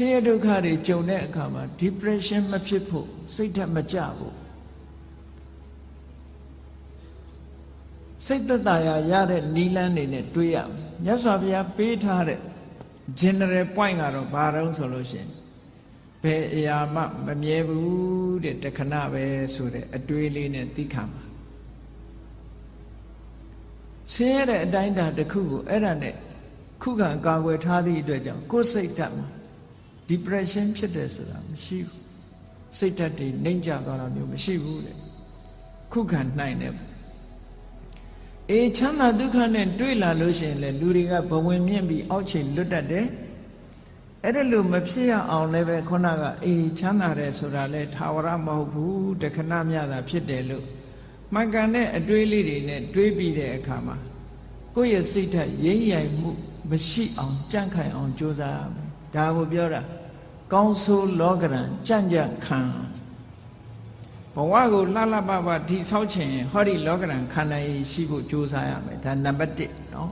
ဆင်းရဲဒုက္ခတွေကြုံတဲ့အခါမှာ depression မဖြစ်ဖို့စိတ်ဓာတ်မကြဖို့စိတ်သက်သာရာရတဲ့နီလန်းနေနဲ့တွေးရမယ်မြတ်စွာဘုရားပေးထားတဲ့ general point ကတော့ဘာတုံးဆိုလို့ရှိရင်ဘယ်အရာမှမမြဲဘူးတဲ့တခဏပဲဆိုတဲ့အတွေးလေးနဲ့သိခံပါဆင်းရဲတဲ့အတိုင်းတာတစ်ခုကိုအဲ့ဒါနဲ့ခုခံကာကွယ်ထားသည့်အတွက်ကြောင့်ကိုယ်စိတ်ဓာတ်မှာ depression ဖြစ်တယ်ဆိုတာမရှိဘူးစိတ်ဓာတ်တွေနှိမ့်ကျသွားတာမျိုးမရှိဘူးတဲ့ခုခံနိုင်တယ်အေးချမ်းသာဒုက္ခနဲ့တွေ့လာလို့ရှိရင်လေလူတွေကဘဝင်မြင့်ပြီးအောက်ခြေလွတ်တတ်တယ်အဲ့ဒါလို့မဖြစ်ရအောင်လည်းပဲခုနကအေးချမ်းသာတယ်ဆိုတာလဲထာဝရမဟုတ်ဘူးတခဏမြတာဖြစ်တယ်လို့မှန်ကန်တဲ့အတွေးလေးတွေနဲ့တွေးပြီးတဲ့အခါမှာကိုယ့်ရဲ့စိတ်ဓာတ်ရိမ့်ရိုင်မှုမရှိအောင်ကြန့်ခိုင်အောင်ကြိုးစားရမယ် ဒါကိုပြောတာကောင်းဆိုးလောကရန်ကြံ့ကြံ့ခံဘဝကိုလှလှပပထိဆောက်ခြင်းဟောဒီလောကရန်ခန္ဓာရည်ရှိဖို့ကြိုးစားရမယ်ဒါနံပါတ်1เนาะ